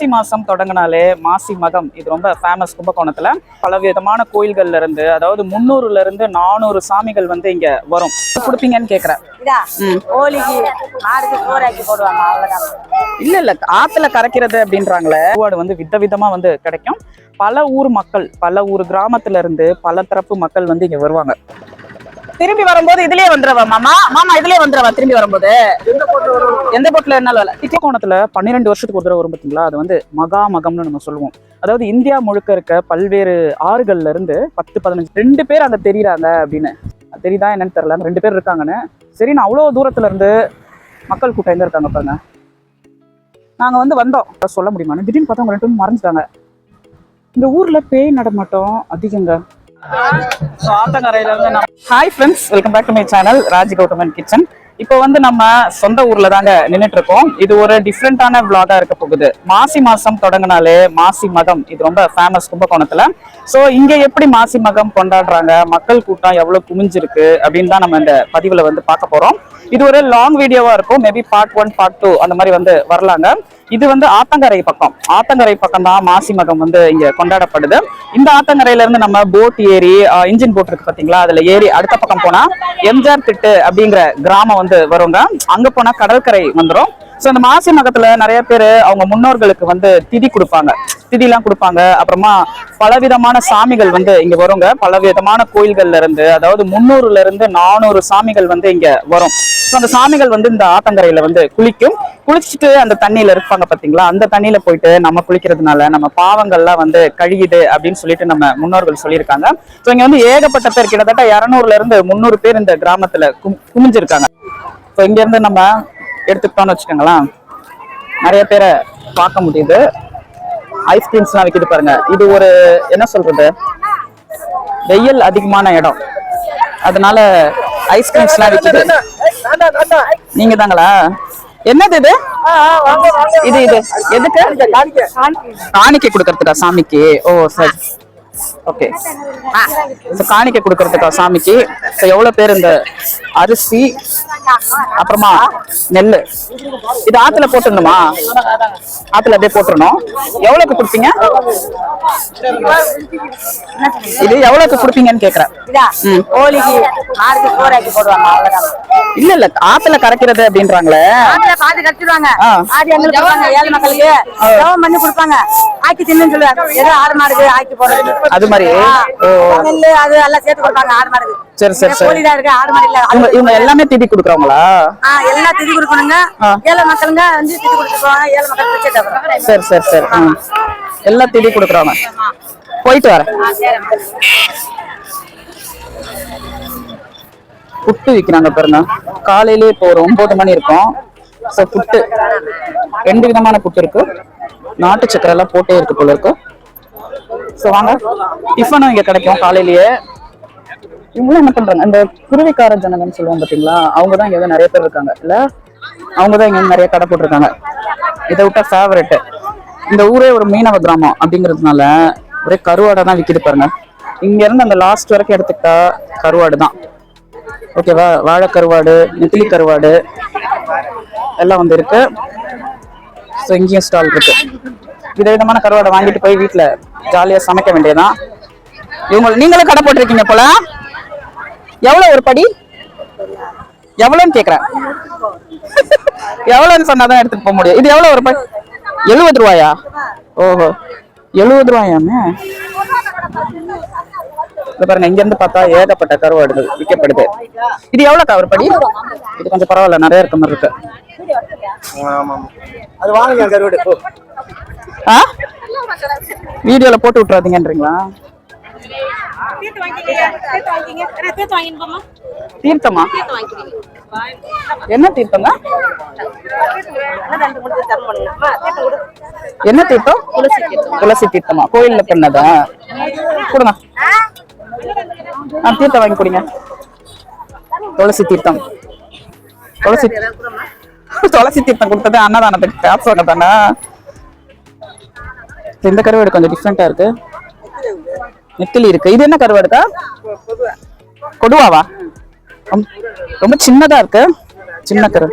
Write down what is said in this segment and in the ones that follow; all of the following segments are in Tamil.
மாசி மாசம் தொடங்கினாலே மாசி மகம். இது ரொம்ப ஃபேமஸ் கும்பகோணத்துல பல விதமான கோயில்கள்ல இருந்து அதாவது முந்நூறுல இருந்து நானூறு சாமிகள் வந்து இங்க வரும். கொடுப்பீங்கன்னு அவ்வளவுதான். இல்ல இல்ல ஆத்துல கரைக்கிறது அப்படின்றாங்களே. கருவாடு வந்து விதவிதமா வந்து கிடைக்கும். பல ஊர் மக்கள் பல ஊர் கிராமத்துல இருந்து பல தரப்பு மக்கள் வந்து இங்க வருவாங்க. திரும்பி வரும்போது இதுலயே வந்துருவா மாமா. மாமா இதுலயே வந்துருவா திரும்பி வரும்போது. எந்த போட்ல என்னாலும் இல்ல திட்டக்கோணத்துல பன்னிரெண்டு வருஷத்துக்கு ஒரு தடவை வரும் பாத்தீங்களா? அது வந்து மகா மகம்னு நம்ம சொல்லுவோம். அதாவது இந்தியா முழுக்க இருக்க பல்வேறு ஆறுகள்ல இருந்து பத்து பதினஞ்சு ரெண்டு பேர் அங்க தெரியுறாங்க அப்படின்னு. தெரியுதா என்னன்னு தெரியல. அந்த ரெண்டு பேர் இருக்காங்கன்னு. சரி நான் அவ்வளவு தூரத்துல இருந்து மக்கள் கூட்டம் எங்க இருக்காங்க பாருங்க. நாங்க வந்து வந்தோம். சொல்ல முடியுமா திடீர்னு பார்த்தா அவங்க ரெண்டு மறைஞ்சிட்டாங்க. இந்த ஊர்ல பேய் நடமாட்டம் அதிகங்க. ஆத்தங்கரையில இருந்து hi friends welcome back to my channel Raji Gauthaman kitchen இப்போ வந்து நம்ம சொந்த ஊர்ல தாங்க நின்னுட்டு இருக்கோம் இது ஒரு டிஃப்ரெண்டான விளாகா இருக்க போகுது. மாசி மாசம் தொடங்கினாலே மாசி மகம். இது ரொம்ப ஃபேமஸ் கும்பகோணத்துல. சோ இங்க எப்படி மாசி மகம் கொண்டாடுறாங்க? மக்கள் கூட்டம் எவ்வளவு குமிஞ்சிருக்கு? அப்படின்னு தான் நம்ம இந்த பதிவுல வந்து பார்க்க போறோம். இது ஒரு லாங் வீடியோவா இருக்கும். Maybe part one part two அந்த மாதிரி வந்து வரலாங்க. இது வந்து ஆத்தங்கரை பக்கம். ஆத்தங்கரை பக்கம் தான் மாசி மகம் வந்து இங்க கொண்டாடப்படுது. இந்த ஆத்தங்கரையில இருந்து நம்ம போட் ஏறி இன்ஜின் போட் இருக்கு பாத்தீங்களா? அதுல ஏறி அடுத்த பக்கம் போனா எம்ஜிஆர் திட்டு அப்படிங்கிற கிராமம் வந்து வருங்க அங்க போனா கடற்கரை வந்துடும் ஸோ இந்த மாசி மகத்துல நிறைய பேர் அவங்க முன்னோர்களுக்கு வந்து திதி கொடுப்பாங்க. திதிலாம் கொடுப்பாங்க. அப்புறமா பலவிதமான சாமிகள் வந்து இங்க வருங்க. பலவிதமான கோயில்கள்ல இருந்து அதாவது முன்னூறுல இருந்து நானூறு சாமிகள் வந்து இங்க வரும். ஸோ அந்த சாமிகள் வந்து இந்த ஆத்தங்கரையில வந்து குளிக்கும். குளிச்சுட்டு அந்த தண்ணியில இருப்பாங்க பாத்தீங்களா? அந்த தண்ணியில போயிட்டு நம்ம குளிக்கிறதுனால நம்ம பாவங்கள்லாம் வந்து கழுகிடு அப்படின்னு சொல்லிட்டு நம்ம முன்னோர்கள் சொல்லியிருக்காங்க. ஸோ இங்க வந்து ஏகப்பட்ட பேர் கிட்டத்தட்ட இரநூறுல இருந்து முந்நூறு பேர் இந்த கிராமத்துல கும் குமிஞ்சிருக்காங்க. ஸோ இங்க இருந்து நம்ம எடுத்துக்கிட்டோம்னு வச்சுக்கோங்களேன். நிறைய பேரை பார்க்க முடியுது. ஐஸ்கிரீம்ஸ்லாம் விற்கிது பாருங்க. இது ஒரு என்ன சொல்றது? வெயில் அதிகமான இடம். அதனால ஐஸ்கிரீம்ஸ்லாம் விற்கிது நீங்க தாங்களா? என்னது இது? இது இது. எதுக்கு? காணிக்கை கொடுக்கறதுக்கா சாமிக்கு? ஓ சரி. ஓகே காணிக்கை கொடுக்கறதுக்கா சாமிக்கு? So, எவ்வளவு பேர் இந்த அரிசி அப்புறமா நெல்லு? இது ஆத்துல போட்டுடணுமா? ஆத்துல அப்படியே போட்டுறணும். எவ்வளவுக்கு கொடுப்பீங்க? இது எவ்வளவுக்கு கொடுப்பீங்கன்னு அவ்வளவுதான். இல்ல இல்ல. ஆத்துல கரைக்கிறது அப்படின்றாங்களே. பாத்து ஆ. ஆடு எங்களுக்கு ஏழை மக்களுக்கு. பண்ணி கொடுப்பாங்க. ஆக்கி தின்னு சொல்லுவாங்க. ஏதோ ஆடு மாடுக்கு ஆக்கி போடுறது. அது மாதிரி. நெல்லு அது எல்லாம் சேர்த்து கொடுப்பாங்க ஆடு மாடுக்கு. சரி சரி சரி. இருக்கு ஆடு மாடு இல்ல. இவங்க இவங்க எல்லாமே திதி கொடுக்குறவங்களா? எல்லாம் திதி கொடுக்கணுங்க. ஏழை மக்களுங்க வந்து திதி கொடுத்து போவாங்க ஏழை மக்கள் பிச்சை. சரி சரி சரி. எல்லாம் திதி கொடுக்குறவங்க. போயிட்டு வரேன். புட்டு விற்கிறாங்க பாருங்க. காலையிலேயே இப்போ ஒரு ஒன்பது மணி இருக்கும். ஸோ புட்டு. ரெண்டு விதமான புட்டு இருக்கு. நாட்டு சக்கரை எல்லாம் போட்டே இருக்கு போல இருக்கு. ஸோ வாங்க. டிஃபனும் இங்கே கிடைக்கும் காலையிலேயே. இவங்களும் என்ன பண்றாங்க? அந்த குருவிக்கார ஜனங்கன்னு சொல்லுவோம் பாத்தீங்களா? அவங்க தான் இங்க நிறைய பேர் இருக்காங்க. இல்ல? அவங்க தான் இங்க நிறைய கடை போட்டிருக்காங்க. இதை விட்டா ஃபேவரெட் இந்த ஊரே ஒரு மீனவ கிராமம் அப்படிங்கிறதுனால ஒரே கருவாடை தான் விற்கிது பாருங்க. இங்க இருந்து அந்த லாஸ்ட் வரைக்கும் எடுத்துக்கிட்டா கருவாடு தான் ஓகேவா வாழை கருவாடு நெத்திலி கருவாடு எல்லாம் வந்து இருக்கு. ஸோ இங்கேயும் ஸ்டால் இருக்கு. விதவிதமான கருவாடை வாங்கிட்டு போய் வீட்டில் ஜாலியாக சமைக்க வேண்டியதான் இவங்க நீங்களும் கடை போட்டிருக்கீங்க போல. எவ்வளோ ஒரு படி? எவ்வளவுன்னு கேட்குறேன் எவ்வளவுன்னு சொன்னாதான் எடுத்துட்டு போக முடியும். இது எவ்வளவு ஒரு படி? எழுபது ரூபாயா? ஓஹோ. எழுபது ரூபாயாமே? இது பாருங்க இங்க இருந்து பார்த்தா ஏகப்பட்ட கருவாடுகள் விற்கப்படுது. இது எவ்வளோக்கா ஒரு படி? இது கொஞ்சம் பரவாயில்ல நிறைய இருக்க மாதிரி இருக்கு. அது வாங்குங்க கருவாடு ஆ? வீடியோல போட்டு விட்டுறாதீங்கன்றீங்களா? தீர்த்தமா? என்ன தீர்த்தங்க? என்ன தீர்த்தம்? துளசி தீர்த்தமா. கோயில்ல பண்ணதா? கொடுங்க. ஆ தீர்த்தம் வாங்கி கொடுங்க. துளசி தீர்த்தம். துளசி துளசி தீர்த்தம் கொடுத்தது அன்னதானத்துக்கு. காசு வாங்க தானே இந்த கருவாடு கொஞ்சம் டிஃப்ரெண்டா இருக்கு. நெத்திலி இருக்கு. இது என்ன கருவாடுக்கா? கொடுவாவா? ரொம்ப- சின்னதா இருக்கு. சின்ன கரு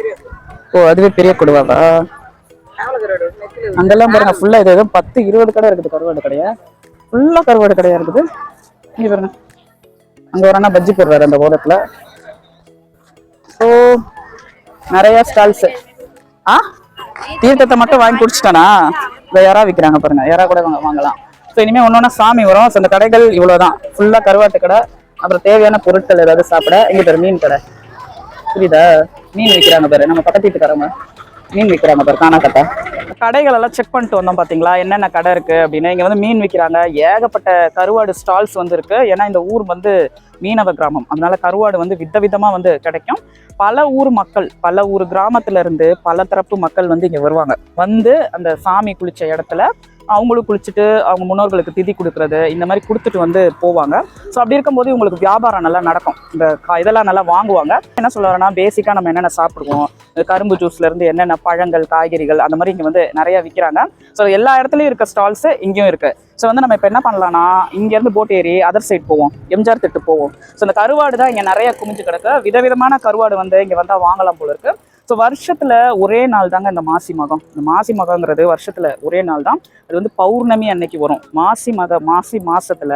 ஓ அதுவே பெரிய கொடுவாவா? அங்கெல்லாம் பாருங்க ஃபுல்லா இது எதுவும் பத்து இருபது கடை இருக்குது கருவாடு கடையா. ஃபுல்லா கருவாடு கடையா இருக்குது. இங்க பாருங்க. அங்க ஒரு அண்ணா பஜ்ஜி போடுறாரு அந்த ஓரத்துல. ஸோ நிறைய ஸ்டால்ஸ் ஆ? தீர்த்தத்தை மட்டும் வாங்கி குடிச்சிட்டானா? இந்த யாரா விற்கிறாங்க பாருங்க. யாரா கூட வாங்க வாங்கலாம். ஸோ இனிமே ஒன்னொன்னா சாமி வரும் ஸோ இந்த கடைகள் இவ்வளோதான் ஃபுல்லா கருவாட்டு கடை. அப்புறம் தேவையான பொருட்கள் ஏதாவது சாப்பிட. இங்கே பேர் மீன் கடை. புரியுதா? மீன் விற்கிறாங்க பாரு. நம்ம பக்கத்து வீட்டுக்காரங்க மீன் விற்கிறாங்க பாரு காணாக்கட்டை கடைகள் எல்லாம் செக் பண்ணிட்டு வந்தோம் பார்த்தீங்களா என்னென்ன கடை இருக்குது அப்படின்னு. இங்கே வந்து மீன் விற்கிறாங்க ஏகப்பட்ட கருவாடு ஸ்டால்ஸ் வந்து இருக்கு ஏன்னா இந்த ஊர் வந்து மீனவ கிராமம். அதனால கருவாடு வந்து வித விதமாக வந்து கிடைக்கும். பல ஊர் மக்கள் பல ஊர் கிராமத்துல இருந்து பல தரப்பு மக்கள் வந்து இங்கே வருவாங்க. வந்து அந்த சாமி குளிச்ச இடத்துல அவங்களும் குளிச்சுட்டு அவங்க முன்னோர்களுக்கு திதி கொடுக்குறது இந்த மாதிரி கொடுத்துட்டு வந்து போவாங்க. ஸோ அப்படி இருக்கும்போது உங்களுக்கு வியாபாரம் நல்லா நடக்கும். இந்த இதெல்லாம் நல்லா வாங்குவாங்க. என்ன சொல்ல வரேன்னா பேசிக்காக நம்ம என்னென்ன சாப்பிடுவோம் இந்த கரும்பு ஜூஸ்லேருந்து என்னென்ன பழங்கள் காய்கறிகள் அந்த மாதிரி இங்கே வந்து நிறைய விற்கிறாங்க ஸோ எல்லா இடத்துலையும் இருக்க ஸ்டால்ஸு இங்கேயும் இருக்குது ஸோ வந்து நம்ம இப்போ என்ன பண்ணலாம்னா இங்கேருந்து போட் ஏறி அதர் சைட் போவோம். எம்ஜிஆர் திட்டு போவோம். ஸோ இந்த கருவாடு தான் இங்கே நிறைய குமிஞ்சு கிடக்கு. விதவிதமான கருவாடு வந்து இங்கே வந்தால் வாங்கலாம் போல இருக்குது ஸோ வருஷத்தில் ஒரே நாள் தாங்க இந்த மாசி மகம் இந்த மாசி மகங்கிறது வருஷத்தில் ஒரே நாள் தான். அது வந்து பௌர்ணமி அன்னைக்கு வரும். மாசி மக மாசி மாசத்துல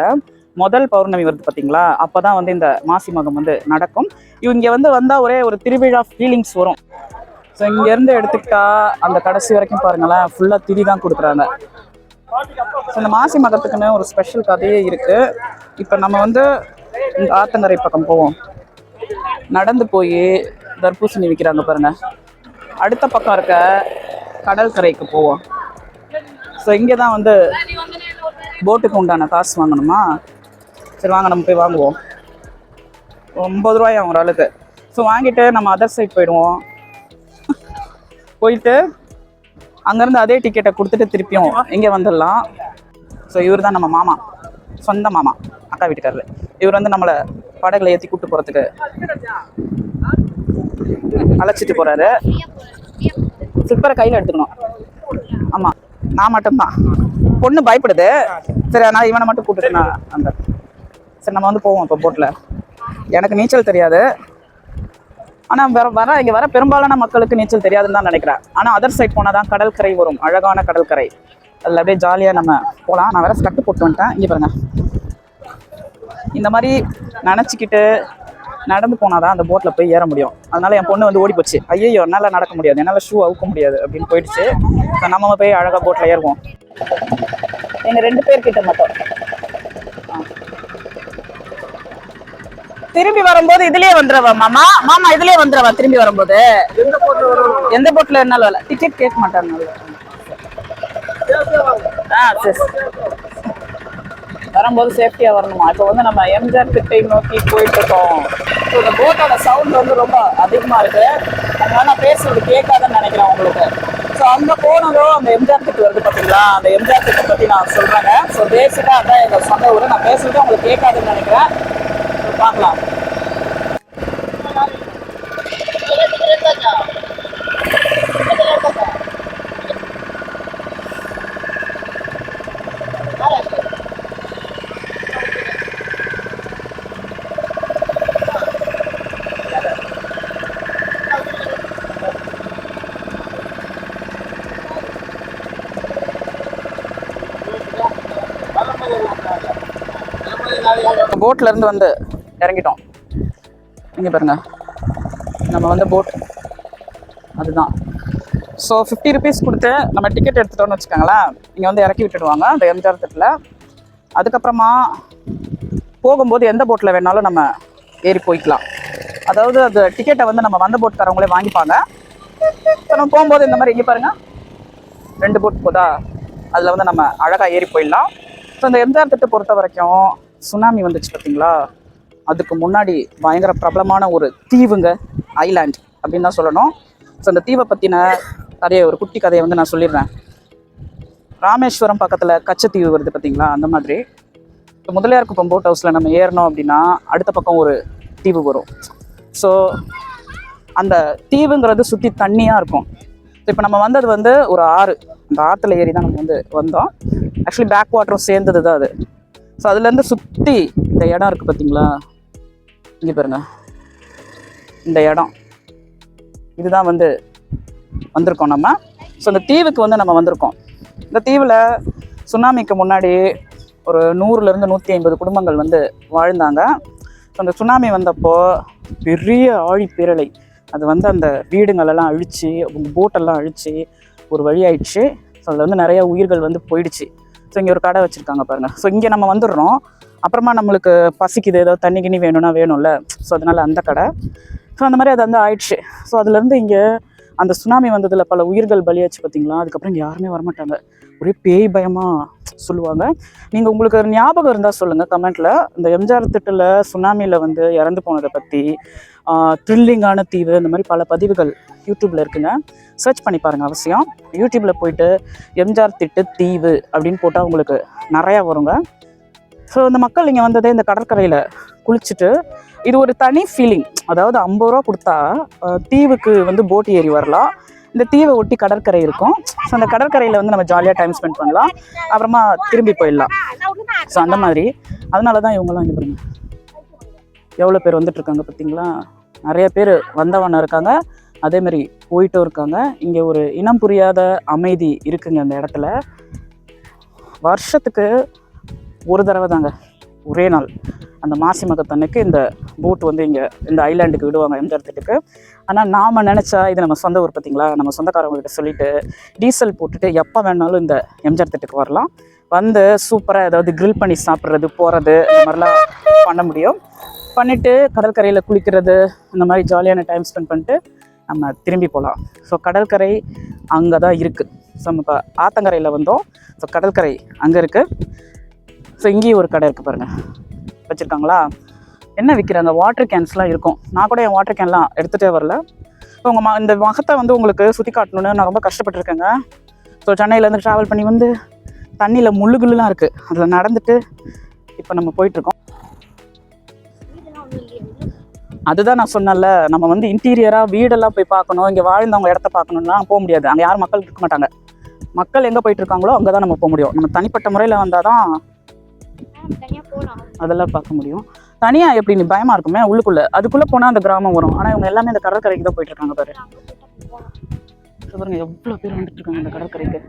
முதல் பௌர்ணமி வருது பார்த்தீங்களா அப்போ தான் வந்து இந்த மாசி மகம் வந்து நடக்கும். இவங்க வந்து வந்தால் ஒரே ஒரு திருவிழா ஃபீலிங்ஸ் வரும். ஸோ இங்கேருந்து எடுத்துக்கிட்டா அந்த கடைசி வரைக்கும் பாருங்களேன் ஃபுல்லாக திரி தான் கொடுக்குறாங்க. ஸோ இந்த மாசி மகத்துக்குன்னு ஒரு ஸ்பெஷல் கதையே இருக்குது இப்போ நம்ம வந்து இந்த ஆத்தங்கரை பக்கம் போவோம். நடந்து போய் தர்பூசணி விற்கிறாங்க பாருங்க. அடுத்த பக்கம் இருக்க கடல் கரைக்கு போவோம். ஸோ இங்கே தான் வந்து போட்டுக்கு உண்டான காசு வாங்கணுமா? சரி வாங்க நம்ம போய் வாங்குவோம். ஒம்பது ரூபாயா ஒரு ஆளுக்கு. ஸோ வாங்கிட்டு நம்ம அதர் சைட் போயிடுவோம். போயிட்டு அங்கேருந்து அதே டிக்கெட்டை கொடுத்துட்டு திருப்பியும் இங்கே வந்துடலாம். ஸோ இவர் தான் நம்ம மாமா. சொந்த மாமா. அக்கா வீட்டுக்காரரு. இவர் வந்து நம்மளை படகுல ஏற்றி கூப்பிட்டு போகிறதுக்கு அழைச்சிட்டு போறாரு. ஸ்லிப்பரை கையில் எடுத்துக்கணும். ஆமாம் நான் மட்டும்தான். பொண்ணு பயப்படுது. சரி அதனால் இவனை மட்டும் கூப்பிட்டு நான் அந்த சரி நம்ம வந்து போவோம் இப்போ போட்டில் எனக்கு நீச்சல் தெரியாது. ஆனால் வர வர இங்கே வர பெரும்பாலான மக்களுக்கு நீச்சல் தெரியாதுன்னு தான் நினைக்கிறேன். ஆனால் அதர் சைட் போனால் தான் கடற்கரை வரும். அழகான கடற்கரை. அதில் அப்படியே ஜாலியாக நம்ம போகலாம் நான் வேற ஸ்கட்டு போட்டு வந்துட்டேன். இங்கே பாருங்க. இந்த மாதிரி நினச்சிக்கிட்டு நடந்து போனால் தான் அந்த போட்டில் போய் ஏற முடியும். அதனால் என் பொண்ணு வந்து ஓடி போச்சு ஐயோ என்னால் நடக்க முடியாது. என்னால் ஷூ அவுக்க முடியாது அப்படின்னு போயிடுச்சு. நம்ம போய் அழகாக போட்டில் ஏறுவோம். எங்கள் ரெண்டு பேர்கிட்ட மட்டும். திரும்பி வரும்போது இதுலயே வந்துடுவா மாமா. மாமா இதுலயே வந்துடுவா திரும்பி வரும்போது. எந்த போட்ல என்னால வரல. டிக்கெட் கேட்க மாட்டாங்க. ஆ சரி. வரும்போது சேஃப்டியா வரணுமா? இப்போ வந்து நம்ம எம்ஜிஆர் திட்டை நோக்கி போயிட்டு இருக்கோம் ஸோ இந்த போட்டோட சவுண்ட் வந்து ரொம்ப அதிகமா இருக்கு. அதனால நான் பேசுறது கேட்காதுன்னு நினைக்கிறேன் உங்களுக்கு. ஸோ அங்க போனதும் அந்த எம்ஜிஆர் திட்டு வருது பாத்தீங்களா? அந்த எம்ஜிஆர் திட்டை பத்தி நான் சொல்றேங்க. ஸோ பேசிக்கா அதான் எங்க சொந்த ஊர். நான் பேசுறது உங்களுக்கு கேட்காதுன்னு நினைக்கிறேன். பார்க்கலாம். போட்லேருந்து வந்து இறங்கிட்டோம். இங்கே பாருங்க. நம்ம வந்து போட் அதுதான். ஸோ ஃபிஃப்டி ருபீஸ் கொடுத்து நம்ம டிக்கெட் எடுத்துட்டோம்னு வச்சுக்கோங்களேன். இங்கே வந்து இறக்கி விட்டுடுவாங்க அந்த எம்ஜிஆர் திட்டில் அதுக்கப்புறமா போகும்போது எந்த போட்டில் வேணாலும் நம்ம ஏறி போய்க்கலாம். அதாவது அந்த டிக்கெட்டை வந்து நம்ம வந்த போட் தரவங்களே வாங்கிப்பாங்க. இப்போ நம்ம போகும்போது இந்த மாதிரி இங்கே பாருங்கள் ரெண்டு போட் போதா? அதில் வந்து நம்ம அழகாக ஏறி போயிடலாம். ஸோ இந்த எம்ஜிஆர் திட்டை பொறுத்த வரைக்கும் சுனாமி வந்துச்சு பார்த்தீங்களா அதுக்கு முன்னாடி பயங்கர பிரபலமான ஒரு தீவுங்க ஐலாண்ட் அப்படின்னு தான் சொல்லணும். ஸோ அந்த தீவை பற்றின கதையை ஒரு குட்டி கதையை வந்து நான் சொல்லிடுறேன். ராமேஸ்வரம் பக்கத்தில் கச்சத்தீவு வருது பார்த்தீங்களா அந்த மாதிரி. இப்போ முதலியார் குப்பம் போட் ஹவுஸில் நம்ம ஏறினோம் அப்படின்னா அடுத்த பக்கம் ஒரு தீவு வரும். ஸோ அந்த தீவுங்கிறது சுற்றி தண்ணியாக இருக்கும். இப்போ நம்ம வந்தது வந்து ஒரு ஆறு. அந்த ஆற்றுல ஏறி தான் நம்ம வந்து வந்தோம். ஆக்சுவலி பேக் வாட்டரும் சேர்ந்தது தான் அது. ஸோ அதுலேருந்து சுற்றி இந்த இடம் இருக்குது பார்த்தீங்களா இங்கே பாருங்க. இந்த இடம். இதுதான் வந்து வந்திருக்கோம் நம்ம. ஸோ இந்த தீவுக்கு வந்து நம்ம வந்திருக்கோம். இந்த தீவில் சுனாமிக்கு முன்னாடி ஒரு நூறுலேருந்து நூற்றி ஐம்பது குடும்பங்கள் வந்து வாழ்ந்தாங்க. ஸோ அந்த சுனாமி வந்தப்போ பெரிய ஆழிப்பேரலை. அது வந்து அந்த வீடுங்களெல்லாம் அழித்து அவங்க போட்டெல்லாம் அழித்து ஒரு வழி ஆயிடுச்சு ஸோ அதில் வந்து நிறைய உயிர்கள் வந்து போயிடுச்சு. ஸோ இங்கே ஒரு கடை வச்சுருக்காங்க பாருங்கள் ஸோ இங்கே நம்ம வந்துடுறோம். அப்புறமா நம்மளுக்கு பசிக்குது ஏதோ தண்ணி கிண்ணி வேணும்னா வேணும்ல. ஸோ அதனால அந்த கடை. ஸோ அந்த மாதிரி அது வந்து ஆயிடுச்சு. ஸோ அதுலேருந்து இங்கே அந்த சுனாமி வந்ததில் பல உயிர்கள் பலியாச்சு பார்த்தீங்களா அதுக்கப்புறம் இங்கே யாருமே வரமாட்டாங்க. ஒரே பேய் பயமாக சொல்லுவாங்க. நீங்கள் உங்களுக்கு ஞாபகம் இருந்தால் சொல்லுங்கள் கமெண்ட்டில் இந்த எம்ஜிஆர் திட்டில் சுனாமியில் வந்து இறந்து போனதை பற்றி த்ரில்லிங்கான தீவு இந்த மாதிரி பல பதிவுகள் யூடியூப்பில் இருக்குங்க. சர்ச் பண்ணி பாருங்கள் அவசியம். யூடியூப்பில் போயிட்டு எம்ஜிஆர் திட்டு தீவு அப்படின்னு போட்டால் உங்களுக்கு நிறையா வருங்க. ஸோ இந்த மக்கள் இங்கே வந்ததே இந்த கடற்கரையில் குளிச்சுட்டு இது ஒரு தனி ஃபீலிங் அதாவது ஐம்பது ரூபா கொடுத்தா தீவுக்கு வந்து போட் ஏறி வரலாம். இந்த தீவை ஒட்டி கடற்கரை இருக்கும். ஸோ அந்த கடற்கரையில் வந்து நம்ம ஜாலியாக டைம் ஸ்பெண்ட் பண்ணலாம். அப்புறமா திரும்பி போயிடலாம். ஸோ அந்த மாதிரி. அதனால தான் இவங்கெல்லாம் இங்கே பாருங்க எவ்வளோ பேர் வந்துட்டுருக்காங்க பார்த்திங்களா? பார்த்தீங்களா நிறைய பேர் வந்தவன இருக்காங்க. அதே மாதிரி போயிட்டும் இருக்காங்க. இங்கே ஒரு இனம் புரியாத அமைதி இருக்குங்க அந்த இடத்துல. வருஷத்துக்கு ஒரு தடவை தாங்க ஒரே நாள். அந்த மாசி மகத்தன்னைக்கு இந்த போட் வந்து இங்கே இந்த ஐலாண்டுக்கு விடுவாங்க எந்த இடத்துக்கு. ஆனால் நாம் நினச்சா இது நம்ம சொந்த ஊர் பார்த்தீங்களா? நம்ம சொந்தக்காரவங்ககிட்ட சொல்லிவிட்டு டீசல் போட்டுட்டு எப்போ வேணாலும் இந்த எம்ஜிஆர் திட்டுக்கு வரலாம். வந்து சூப்பராக ஏதாவது க்ரில் பண்ணி சாப்பிட்றது போகிறது இந்த மாதிரிலாம் பண்ண முடியும். பண்ணிவிட்டு கடற்கரையில் குளிக்கிறது இந்த மாதிரி ஜாலியான டைம் ஸ்பெண்ட் பண்ணிட்டு நம்ம திரும்பி போகலாம் ஸோ கடற்கரை அங்கே தான் இருக்குது ஸோ நம்ம இப்போ ஆத்தங்கரையில் வந்தோம். ஸோ கடற்கரை அங்கே இருக்குது ஸோ இங்கேயும் ஒரு கடை இருக்குது பாருங்கள் வச்சுருக்காங்களா? என்ன விற்கிற அந்த வாட்டர் கேன்ஸ்லாம் இருக்கும். நான் கூட என் வாட்டர் கேன்லாம் எடுத்துகிட்டே வரல. ஸோ உங்கள் ம இந்த மகத்தை வந்து உங்களுக்கு சுற்றி காட்டணும்னு நான் ரொம்ப கஷ்டப்பட்டிருக்கேங்க. ஸோ சென்னையிலேருந்து ட்ராவல் பண்ணி வந்து தண்ணியில் முள்ளுகுள்ளுலாம் இருக்குது அதில் நடந்துட்டு இப்போ நம்ம போயிட்டுருக்கோம் அதுதான் நான் சொன்னேன்ல நம்ம வந்து இன்டீரியராக வீடெல்லாம் போய் பார்க்கணும் இங்கே வாழ்ந்தவங்க இடத்த பார்க்கணும்லாம் போக முடியாது. அங்கே யாரும் மக்கள் இருக்க மாட்டாங்க. மக்கள் எங்கே போயிட்டு இருக்காங்களோ அங்கே தான் நம்ம போக முடியும். நம்ம தனிப்பட்ட முறையில் வந்தால் தான் அதெல்லாம் பார்க்க முடியும். தனியாக எப்படி நீ பயமாக இருக்குமே உள்ளுக்குள்ளே. அதுக்குள்ளே போனால் அந்த கிராமம் வரும். ஆனால் இவங்க எல்லாமே இந்த கடற்கரைக்கு தான் போயிட்டு இருக்காங்க பாரு. பாருங்க எவ்வளோ பேர் வந்துட்டு இருக்காங்க இந்த கடற்கரைக்கு.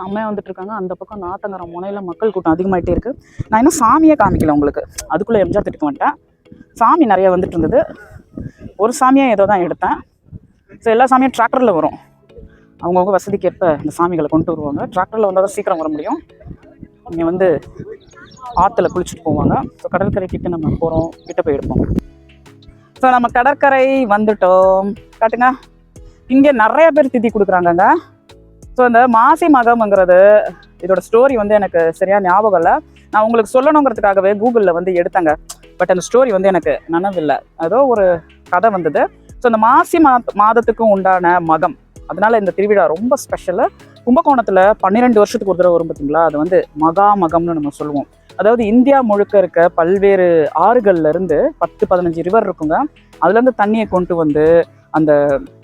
செம்மையாக வந்துட்டு இருக்காங்க. அந்த பக்கம் நாத்தங்கரம் முனையில் மக்கள் கூட்டம் அதிகமாகிட்டே இருக்குது நான் இன்னும் சாமியே காமிக்கல உங்களுக்கு. அதுக்குள்ளே எம்ஜிஆர் திட்டுக்கு வந்துட்டேன் சாமி நிறைய வந்துட்டு இருந்தது ஒரு சாமியாக ஏதோ தான் எடுத்தேன். ஸோ எல்லா சாமியும் டிராக்டரில் வரும். அவங்கவுங்க வசதிக்கு ஏற்ப இந்த சாமிகளை கொண்டு வருவாங்க. டிராக்டரில் வந்தால் தான் சீக்கிரம் வர முடியும். இங்கே வந்து ஆற்றுல குளிச்சுட்டு போவாங்க. ஸோ கடற்கரை கிட்ட நம்ம போகிறோம் கிட்ட போய் எடுப்போம். ஸோ நம்ம கடற்கரை வந்துட்டோம். காட்டுங்க. இங்கே நிறைய பேர் திதி கொடுக்குறாங்கங்க. ஸோ இந்த மாசி மகம்ங்கிறது இதோட ஸ்டோரி வந்து எனக்கு சரியாக ஞாபகம் இல்லை. நான் உங்களுக்கு சொல்லணுங்கிறதுக்காகவே கூகுளில் வந்து எடுத்தேங்க. பட் அந்த ஸ்டோரி வந்து எனக்கு நனவில்லை. ஏதோ ஒரு கதை வந்தது. ஸோ இந்த மாசி மா மாதத்துக்கும் உண்டான மகம். அதனால இந்த திருவிழா ரொம்ப ஸ்பெஷலு கும்பகோணத்தில் பன்னிரெண்டு வருஷத்துக்கு ஒரு தடவை வரும் பார்த்தீங்களா அது வந்து மகா மகம்னு நம்ம சொல்லுவோம். அதாவது இந்தியா முழுக்க இருக்க பல்வேறு ஆறுகள்ல இருந்து பத்து பதினஞ்சு ரிவர் இருக்குங்க. அதுலேருந்து தண்ணியை கொண்டு வந்து அந்த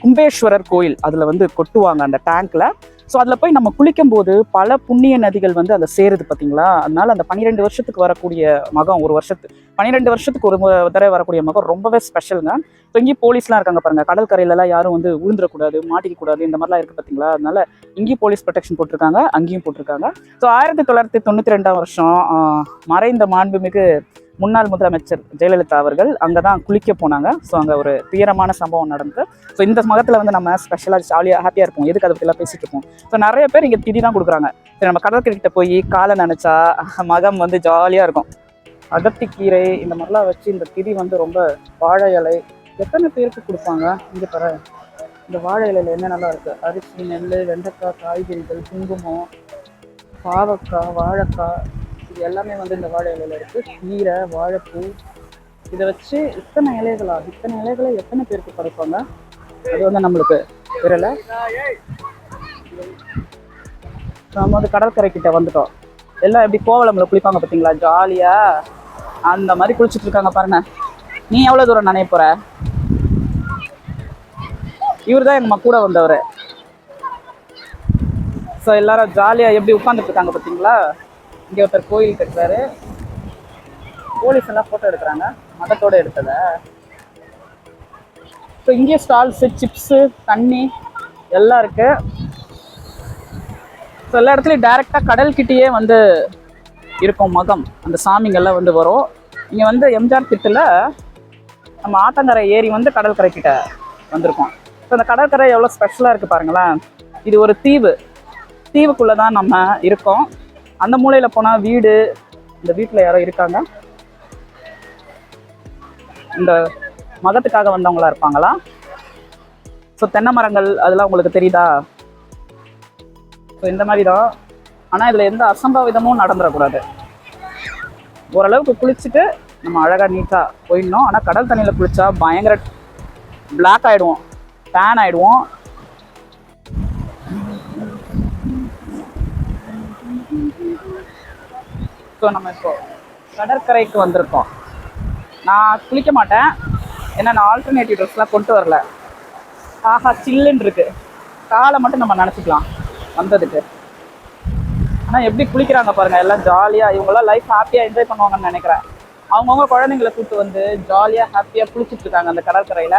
கும்பேஸ்வரர் கோயில் அதில் வந்து கொட்டுவாங்க அந்த டேங்க்ல ஸோ அதில் போய் நம்ம குளிக்கும் போது பல புண்ணிய நதிகள் வந்து அதில் சேருது பார்த்தீங்களா அதனால அந்த பன்னிரெண்டு வருஷத்துக்கு வரக்கூடிய மகம் ஒரு வருஷத்து பன்னிரெண்டு வருஷத்துக்கு ஒரு தடவை வரக்கூடிய மகம் ரொம்பவே ஸ்பெஷலுங்க இப்போ இங்கேயும் போலீஸ்லாம் இருக்காங்க பாருங்கள் கடற்கரையிலலாம் யாரும் வந்து விழுந்துடக்கூடாது மாட்டிக்கக்கூடாது இந்த மாதிரிலாம் இருக்குது பார்த்தீங்களா அதனால இங்கேயும் போலீஸ் ப்ரொடெக்ஷன் போட்டிருக்காங்க அங்கேயும் போட்டிருக்காங்க. ஸோ ஆயிரத்தி தொள்ளாயிரத்தி தொண்ணூற்றி ரெண்டாம் வருஷம் மறைந்த மாண்புமிகு முன்னாள் முதலமைச்சர் ஜெயலலிதா அவர்கள் அங்கே தான் குளிக்க போனாங்க. ஸோ அங்கே ஒரு துயரமான சம்பவம் நடந்தது. ஸோ இந்த மகத்தில் வந்து நம்ம ஸ்பெஷலாக ஜாலியாக ஹாப்பியாக இருப்போம். எதுக்கு அதை பற்றிலாம் பேசிட்டு இருப்போம்? ஸோ நிறைய பேர் இங்கே திதி தான் கொடுக்குறாங்க. சரி நம்ம கடற்கரைக்கிட்ட போய் காலை நினச்சா மகம் வந்து ஜாலியாக இருக்கும். அகத்திக்கீரை இந்த மாதிரிலாம் வச்சு இந்த திதி வந்து ரொம்ப வாழை இலை எத்தனை பேருக்கு கொடுப்பாங்க? இங்கே தர இந்த வாழை இலையில் என்னென்னலாம் இருக்குது அரிசி நெல் வெண்டைக்காய் காய்கறிகள் குங்குமம் பாவக்காய் வாழைக்காய் இது எல்லாமே வந்து இந்த வாழை இலையில் இருக்குது கீரை வாழைப்பூ இதை வச்சு இத்தனை இலைகளா இத்தனை இலைகளை எத்தனை பேருக்கு படைப்பாங்க அது வந்து நம்மளுக்கு தெரியல நம்ம வந்து கடற்கரை கிட்ட வந்துட்டோம். எல்லாம் எப்படி கோவளம்ல குளிப்பாங்க பார்த்தீங்களா ஜாலியா. அந்த மாதிரி குளிச்சுட்டு இருக்காங்க பாருங்க. நீ எவ்வளோ தூரம் நினைய போற? இவர் தான் எங்க கூட வந்தவர். ஸோ எல்லாரும் ஜாலியாக எப்படி உட்காந்துட்டு இருக்காங்க பார்த்தீங்களா இங்கே ஒருத்தர் கோயில் கட்டுறாரு போலீஸ் எல்லாம் ஃபோட்டோ எடுக்கிறாங்க. மதத்தோட எடுத்ததை. ஸோ இங்கே ஸ்டால்ஸு சிப்ஸு தண்ணி எல்லாம் இருக்கு. ஸோ எல்லா இடத்துலையும் டைரெக்டாக கடல்கிட்டேயே வந்து இருக்கும் மகம். அந்த சாமிங்கெல்லாம் வந்து வரும். இங்கே வந்து எம்ஜிஆர் திட்டில் நம்ம ஆத்தங்கரை ஏரி வந்து கடற்கரை கிட்ட வந்திருக்கோம். ஸோ அந்த கடற்கரை எவ்வளோ ஸ்பெஷலாக இருக்குது பாருங்களேன். இது ஒரு தீவு. தீவுக்குள்ளே தான் நம்ம இருக்கோம். அந்த மூலையில் போனால் வீடு இந்த வீட்டில் யாரோ இருக்காங்க. இந்த மதத்துக்காக வந்தவங்களா இருப்பாங்களா? ஸோ தென்னை மரங்கள் அதெல்லாம் உங்களுக்கு தெரியுதா? ஸோ இந்த மாதிரி தான் ஆனால் இதில் எந்த அசம்பாவிதமும் நடந்துடக்கூடாது ஓரளவுக்கு குளிச்சுட்டு நம்ம அழகாக நீட்டாக போயிடணும். ஆனால் கடல் தண்ணியில் குளிச்சா பயங்கர பிளாக் ஆகிடுவோம் டேன் ஆகிடுவோம் ஸோ நம்ம இப்போ கடற்கரைக்கு வந்திருக்கோம். நான் குளிக்க மாட்டேன். ஏன்னா நான் ஆல்டர்னேட்டிவ் ட்ரெஸ்லாம் கொண்டு வரல. ஆஹா சில்லுன்னு இருக்கு. காலை மட்டும் நம்ம நினச்சிக்கலாம் வந்ததுக்கு. ஆனால் எப்படி குளிக்கிறாங்க பாருங்கள் எல்லாம் ஜாலியாக இவங்கெல்லாம் லைஃப் ஹாப்பியாக என்ஜாய் பண்ணுவாங்கன்னு நினைக்கிறேன். அவங்கவுங்க குழந்தைங்களை கூப்பிட்டு வந்து ஜாலியாக ஹாப்பியாக குளிச்சுட்டு இருக்காங்க அந்த கடற்கரையில்.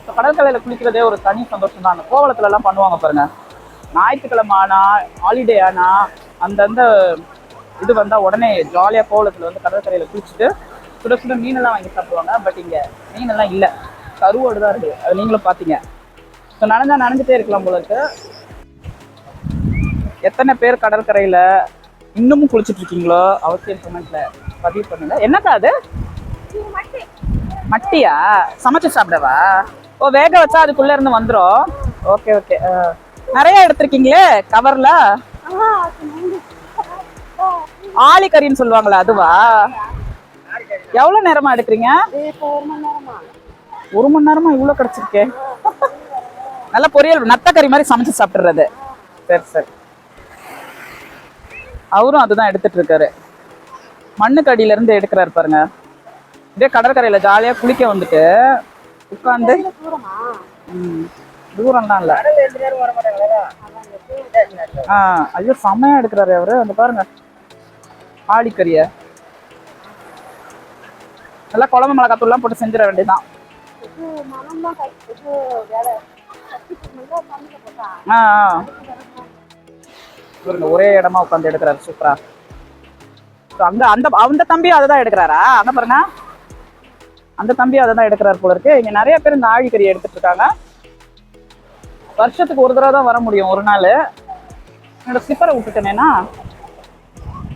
இப்போ கடற்கரையில் குளிக்கிறதே ஒரு தனி சந்தோஷம் தான். அந்த கோவலத்துலலாம் பண்ணுவாங்க பாருங்கள் ஞாயிற்றுக்கிழமை ஆனால் ஹாலிடே ஆனால் அந்தந்த இது வந்தால் உடனே ஜாலியாக கோலத்தில் வந்து கடற்கரையில் குளிச்சுட்டு சுட சுட மீனெல்லாம் வாங்கி சாப்பிடுவாங்க. பட் இங்கே மீனெல்லாம் இல்லை. கருவோடு தான் இருக்குது அது நீங்களும் பார்த்தீங்க ஸோ நனைஞ்சா நனைஞ்சிட்டே இருக்கலாம் போல இருக்கு. எத்தனை பேர் கடற்கரையில் இன்னமும் குளிச்சுட்டு இருக்கீங்களோ அவசியம் கமெண்ட்ல பதிவு பண்ணுங்க. என்னக்கா அது? மட்டியா? சமைச்சு சாப்பிடவா? ஓ வேக வச்சா அதுக்குள்ள இருந்து வந்துரும். ஓகே ஓகே நிறைய எடுத்திருக்கீங்களே கவர்ல ஆளிக்கறின்னு சொல்லுவாங்களா அதுவா? எவ்வளவு நேரமா எடுக்கிறீங்க? ஒரு மணி நேரமா? இவ்வளவு கிடைச்சிருக்கே. நல்ல பொரியல் நத்தக்கறி மாதிரி சமைச்சு சாப்பிடுறது சரி சரி. அவரும் அதுதான் எடுத்துட்டு இருக்காரு. மண்ணுக்கு அடியில இருந்து எடுக்கிறாரு பாருங்க. இதே கடற்கரையில ஜாலியா குளிக்க வந்துட்டு உட்காந்து தூரம்லாம் இல்ல. ஆ ஐயோ செமையா எடுக்கிறாரு அவரு. அந்த பாருங்க. ஆடிக்கறிய. நல்லா குழம்பு மிளகாத்தூள்லாம் போட்டு செஞ்சிட வேண்டியதுதான். ஆ ஒரே இடமா உட்காந்து எடுக்கிறாரு சூப்பரா. அங்க அந்த அந்த தம்பியும் அதை தான் எடுக்கிறாரா? அங்க பாருங்க. அந்த தம்பியும் அதை தான் எடுக்கிறாரு போல இருக்கு. இங்க நிறைய பேர் இந்த ஆழிக்கறி எடுத்துட்டு இருக்காங்க. வருஷத்துக்கு ஒரு தடவை தான் வர முடியும் ஒரு நாள். என்னோட ஸ்லிப்பரை விட்டுட்டேனேனா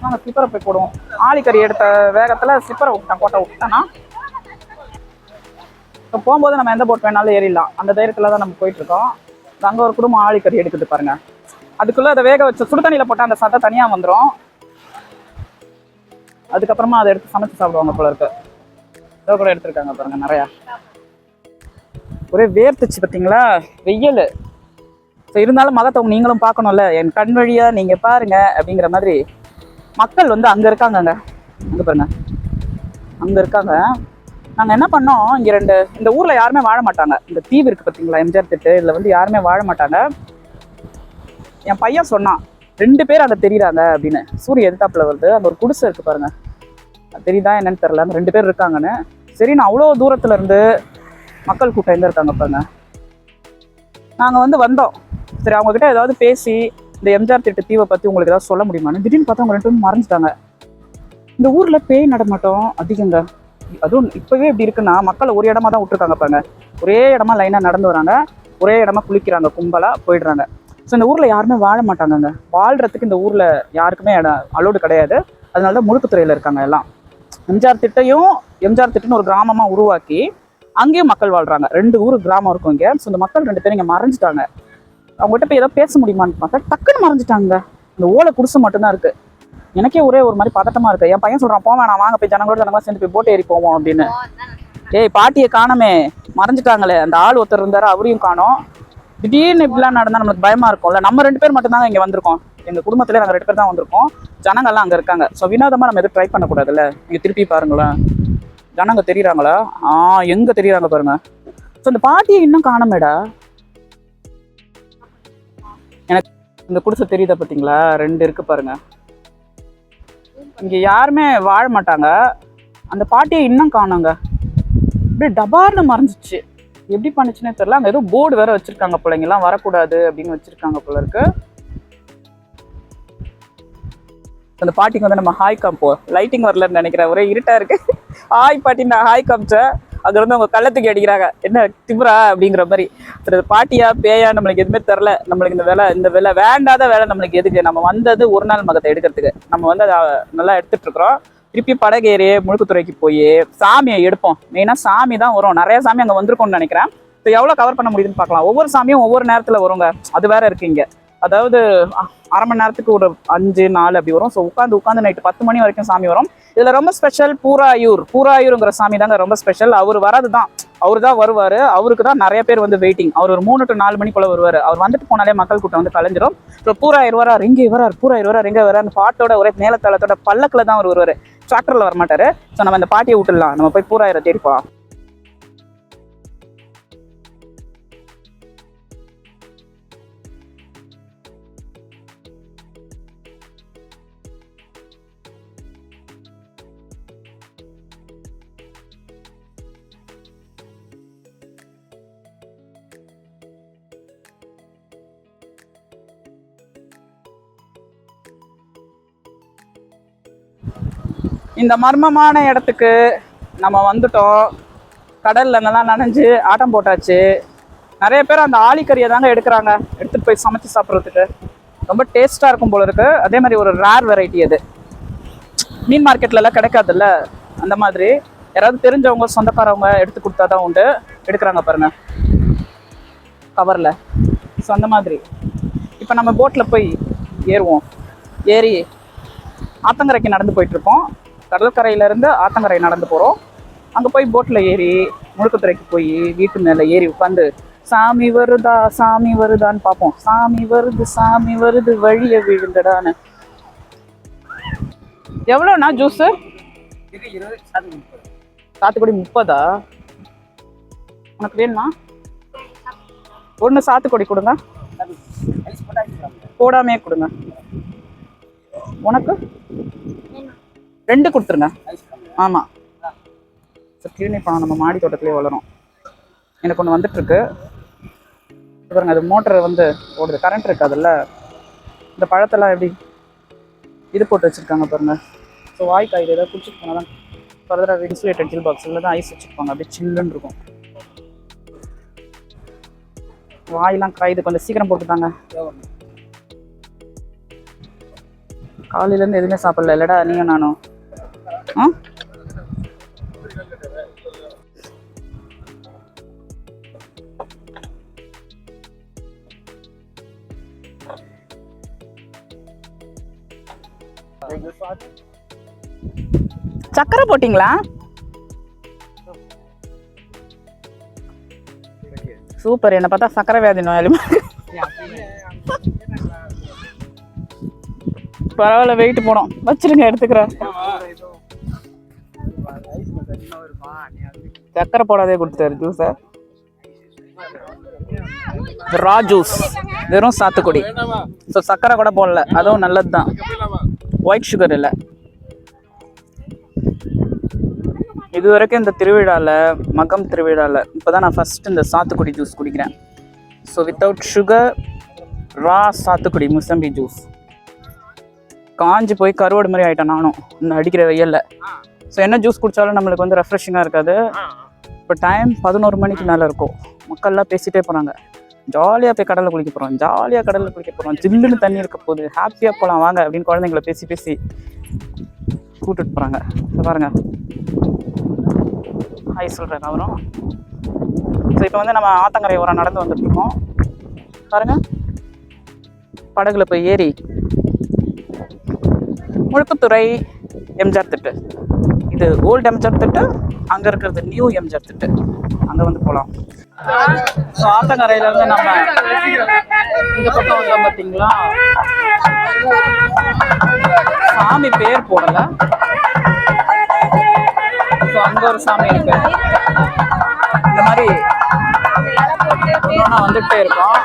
நாங்கள் சிப்பரை போய் போடுவோம். ஆழிக்கறி எடுத்த வேகத்தில் சிப்பரை விட்டேன் கோட்டை விட்டேன்னா இப்போ போகும்போது நம்ம எந்த போட் வேணாலும் ஏறிடலாம். அந்த தைரியத்தில் தான் நம்ம போயிட்டுருக்கோம். அங்கே ஒரு குடும்பம் ஆழிக்கறி எடுக்குது பாருங்க. அதுக்குள்ளே அதை வேக வச்சு சுடு தண்ணியில் போட்டால் அந்த சட்டை தனியாக வந்துடும் அதுக்கப்புறமா அதை எடுத்து சமைச்சு சாப்பிடுவாங்க போல இருக்கு. இதோ கூட எடுத்திருக்காங்க பாருங்க நிறையா. ஒரே வேர்த்துச்சு பார்த்தீங்களா வெயில். ஸோ இருந்தாலும் மதத்தை நீங்களும் பார்க்கணும்ல. என் கண் வழியாக நீங்கள் பாருங்கள் அப்படிங்கிற மாதிரி மக்கள் வந்து அங்கே இருக்காங்கங்க. அங்கே பாருங்க. அங்கே இருக்காங்க. நாங்கள் என்ன பண்ணோம்? இங்கே ரெண்டு இந்த ஊரில் யாருமே வாழ மாட்டாங்க. இந்த தீவு இருக்குது பார்த்தீங்களா எம்ஜிஆர் திட்டு இதில் வந்து யாருமே வாழ மாட்டாங்க. என் பையன் சொன்னான் ரெண்டு பேர் அதை தெரியுறாங்க அப்படின்னு. சூரிய எதிர்த்தாப்பில் வருது. அங்கே ஒரு குடிசை இருக்குது பாருங்கள் தெரியுதா என்னன்னு தெரியல. அந்த ரெண்டு பேர் இருக்காங்கன்னு. சரி நான் அவ்வளோ தூரத்துலேருந்து மக்கள் கூட்டம் எங்க இருக்காங்க பாருங்க. நாங்கள் வந்து வந்தோம். சரி அவங்கக்கிட்ட ஏதாவது பேசி இந்த எம்ஜிஆர் திட்டு தீவை பற்றி உங்களுக்கு ஏதாவது சொல்ல முடியுமான்னு திடீர்னு பார்த்தா அவங்க ரெண்டு பேரும் மறைஞ்சிட்டாங்க. இந்த ஊரில் பேய் நடமாட்டம் அதிகங்க. அதுவும் இப்போவே இப்படி இருக்குன்னா மக்களை ஒரு இடமா தான் விட்டுருக்காங்க பாருங்க. ஒரே இடமா லைனாக நடந்து வராங்க. ஒரே இடமா குளிக்கிறாங்க கும்பலாக போயிடுறாங்க. ஸோ இந்த ஊரில் யாருமே வாழ மாட்டாங்கங்க. வாழ்கிறதுக்கு இந்த ஊரில் யாருக்குமே இடம் அலோடு கிடையாது. அதனால தான் முழுக்குத்துறையில் இருக்காங்க எல்லாம். எம்ஜிஆர் திட்டையும் எம்ஜிஆர் திட்டம்னு ஒரு கிராமமாக உருவாக்கி அங்கேயும் மக்கள் வாழ்கிறாங்க ரெண்டு ஊர் கிராமம் இருக்கும் இங்கே. ஸோ இந்த மக்கள் ரெண்டு பேரும் இங்கே மறைஞ்சிட்டாங்க. அவங்ககிட்ட போய் ஏதோ பேச முடியுமான்னு பார்த்தா டக்குன்னு மறைஞ்சிட்டாங்க. இந்த ஓலை குடிசை மட்டும்தான் இருக்கு. எனக்கே ஒரே ஒரு மாதிரி பதட்டமா இருக்கு. என் பையன் சொல்றான் போவேன் நான் வாங்க போய் ஜனங்களோட ஜனங்களா சேர்ந்து போய் போட் ஏறி போவோம் அப்படின்னு. ஏய் பாட்டியை காணமே. மறைஞ்சிட்டாங்களே. அந்த ஆள் ஒருத்தர் இருந்தாரு அவரையும் காணோம். திடீர்னு இப்படிலாம் நடந்தா நம்மளுக்கு பயமா இருக்கும்ல. நம்ம ரெண்டு பேர் மட்டும்தாங்க இங்க வந்திருக்கோம். எங்க குடும்பத்துல நாங்க ரெண்டு பேர் தான் வந்திருக்கோம். ஜனங்கள்லாம் அங்க இருக்காங்க. ஸோ வினோதமா நம்ம எதுவும் ட்ரை பண்ணக்கூடாதுல்ல? நீங்க திருப்பி பாருங்களேன் ஜனங்க தெரியுறாங்களா? ஆ எங்க தெரியுறாங்க பாருங்க. ஸோ இந்த பாட்டியை இன்னும் காணமேடா. எனக்கு இந்த குடிசை தெரியுதா பார்த்தீங்களா? ரெண்டு இருக்கு பாருங்க. இங்கே யாருமே வாழ மாட்டாங்க. அந்த பாட்டியை இன்னும் காணோங்க. அப்படியே டபார்னு மறைஞ்சிச்சு. எப்படி பண்ணுச்சுன்னே தெரியல. அங்கே ஏதோ போர்டு வேற வச்சிருக்காங்க பிள்ளைங்கலாம் வரக்கூடாது அப்படின்னு வச்சிருக்காங்க போல இருக்கு. அந்த பாட்டிக்கு வந்து நம்ம ஹாய் காம்போ லைட்டிங் வரலன்னு நினைக்கிறேன். ஒரே இருட்டா இருக்கு. ஹாய் பாட்டி நான் ஹாய் காமிச்சேன் அங்கேருந்து அவங்க கள்ளத்துக்கு அடிக்கிறாங்க. என்ன திமுறா? அப்படிங்கிற மாதிரி. அது பாட்டியா பேயா நம்மளுக்கு எதுவுமே தெரில நம்மளுக்கு இந்த வேலை இந்த வேலை வேண்டாத வேலை நம்மளுக்கு எதுக்கு? நம்ம வந்தது ஒரு நாள் மகத்தை எடுக்கிறதுக்கு. நம்ம வந்து அதை நல்லா எடுத்துட்டு இருக்கிறோம். திருப்பி படகேறி முழுக்குத்துறைக்கு போய் சாமியை எடுப்போம். மெயினாக சாமி தான் வரும். நிறைய சாமி அங்கே வந்திருக்கோம்னு நினைக்கிறேன். இப்போ எவ்வளோ கவர் பண்ண முடியுதுன்னு பார்க்கலாம். ஒவ்வொரு சாமியும் ஒவ்வொரு நேரத்தில் வருங்க. அது வேற இருக்கு இங்கே. அதாவது அரை மணி நேரத்துக்கு ஒரு அஞ்சு நாலு அப்படி வரும். ஸோ உட்காந்து உட்காந்து நைட்டு பத்து மணி வரைக்கும் சாமி வரும். இதில் ரொம்ப ஸ்பெஷல் பூராயூர். பூராயூருங்கிற சாமி தாங்க ரொம்ப ஸ்பெஷல் அவர் வரது தான். அவர் தான் வருவார். அவருக்கு தான் நிறைய பேர் வந்து வெயிட்டிங் அவர் ஒரு மூணு டு நாலு மணிக்குள்ளே வருவார். அவர் வந்துட்டு போனாலே மக்கள் கூட்டம் வந்து கலைஞ்சிரும். ஸோ பூராயூர் வரார். இங்கே வரார். பூராயூர் வரார். இங்கே வரார். பாட்டோட ஒரே மேலத்தளத்தோட பல்லக்கில் தான் அவர் வருவார். டிராக்டரில் வரமாட்டார். ஸோ நம்ம அந்த பாட்டியை விட்டுடலாம். நம்ம போய் பூராயிரம் தேடி போகலாம் இந்த மர்மமான இடத்துக்கு நம்ம வந்துட்டோம். கடல்ல நல்லா நனைஞ்சு ஆட்டம் போட்டாச்சு. நிறைய பேர் அந்த ஆலிக்கறியை தாங்க எடுக்கிறாங்க. எடுத்துகிட்டு போய் சமைச்சு சாப்பிட்றதுக்கு. ரொம்ப டேஸ்ட்டாக இருக்கும் போல இருக்கு. அதே மாதிரி ஒரு ரேர் வெரைட்டி அது. மீன் மார்க்கெட்லலாம் கிடைக்காதுல்ல? அந்த மாதிரி. யாராவது தெரிஞ்சவங்க சொந்தக்காரவங்க எடுத்து கொடுத்தாதான் உண்டு. எடுக்கிறாங்க பாருங்க. கவரில் ஸோ அந்த மாதிரி. இப்போ நம்ம போட்டில் போய் ஏறுவோம். ஏறி ஆத்தங்கரைக்கு நடந்து போயிட்டு இருக்கோம் கடற்கரையில இருந்து ஆத்தங்கரை நடந்து போறோம். அங்க போய் போட்ல ஏறி முழுக்குத்துறைக்கு போய் வீட்டு மேல ஏறி உட்காந்து சாமி வருதா சாமி வருதான்னு பார்ப்போம் சாமி வருது சாமி வருது வழிய விழுந்தடான்னு. எவ்வளோண்ணா ஜூஸ் சாத்துக்குடி முப்பதா? உனக்கு வேணுமா? ஒன்று சாத்துக்குடி கொடுங்க. போடாமே கொடுங்க. உனக்கு? ரெண்டு கொடுத்துருங்க. ஆமாம் ஸோ கிளீனி பணம் நம்ம மாடி தோட்டத்திலே வளரும். எனக்கு ஒன்று வந்துட்டு இருக்கு பாருங்க அது மோட்டர் வந்து ஓடுது. கரண்ட் இருக்காதுல்ல. இந்த பழத்தெல்லாம் எப்படி இது போட்டு வச்சுருக்காங்க பாருங்க. ஸோ வாய் காய் ஏதாவது குடிச்சிட்டு போனால் தான் ஃபர்தராக இன்சுலேட்டட் ஜில் பாக்ஸில் தான் ஐஸ் வச்சுருப்பாங்க. அப்படியே சில்லுன்னு இருக்கும். வாயெல்லாம் காயுது. கொஞ்சம் சீக்கிரம் போட்டுட்டாங்க காலையிலேருந்து எதுவுமே சாப்பிடல. இல்லடா நீயும் நானும். ஆ சக்கரை போட்டிங்களா? சூப்பர். என்ன பார்த்தா சக்கரை வியாதி நோயாளி பரவாயில்ல வெயிட் போனோம் வச்சிருங்க எடுத்துக்கிறேன். சக்கரை போடாதே கொடுத்தாரு ஜூஸை ரா ஜூஸ் வெறும் சாத்துக்குடி. ஸோ சக்கரை கூட போடல. அதுவும் நல்லது தான் ஒயிட் சுகர் இல்லை. இது வரைக்கும் இந்த திருவிழாவில் மகம் திருவிழாவில் இப்போ தான் நான் ஃபஸ்ட்டு இந்த சாத்துக்குடி ஜூஸ் குடிக்கிறேன். ஸோ வித்தவுட் சுகர் ரா சாத்துக்குடி முசம்பி ஜூஸ் காஞ்சி போய் கருவாடு மாதிரி ஆகிட்டேன் நானும். இன்னும் அடிக்கிற வெயில்ல. ஸோ என்ன ஜூஸ் குடித்தாலும் நம்மளுக்கு வந்து ரெஃப்ரெஷிங்காக இருக்காது. இப்போ டைம் பதினோரு மணிக்கு மேலே இருக்கும். மக்கள்லாம் பேசிட்டே போகிறாங்க ஜாலியாக போய் கடலில் குளிக்க போகிறோம் ஜாலியாக கடலில் குளிக்க போகிறோம் ஜில்லுன்னு தண்ணி இருக்க போகுது. ஹாப்பியாக போகலாம் வாங்க அப்படின்னு குழந்தைங்கள பேசி பேசி கூட்டிட்டு போகிறாங்க பாருங்க. ஹாய் சொல்கிறேன் அவரும் ஸோ இப்போ வந்து நம்ம ஆத்தங்கரை ஓரம் நடந்து வந்துட்டுருக்கோம் பாருங்க. படகுல போய் ஏறி முழுக்குத்துறை எம்ஜிஆர் திட்டு. இது ஓல்டு எம்ஜிஆர் திட்டு அங்கே இருக்கிறது நியூ எம்ஜிஆர் திட்டு. அங்கே வந்து போகலாம் ஸோ ஆத்தங்கரையிலேருந்து நம்ம இந்த பக்கம் வந்தோம் பார்த்தீங்களா சாமி பேர் போடலை. ஸோ அங்கே ஒரு சாமி இருக்கு. இந்த மாதிரி ஒன்றா வந்துகிட்டே இருக்கோம்.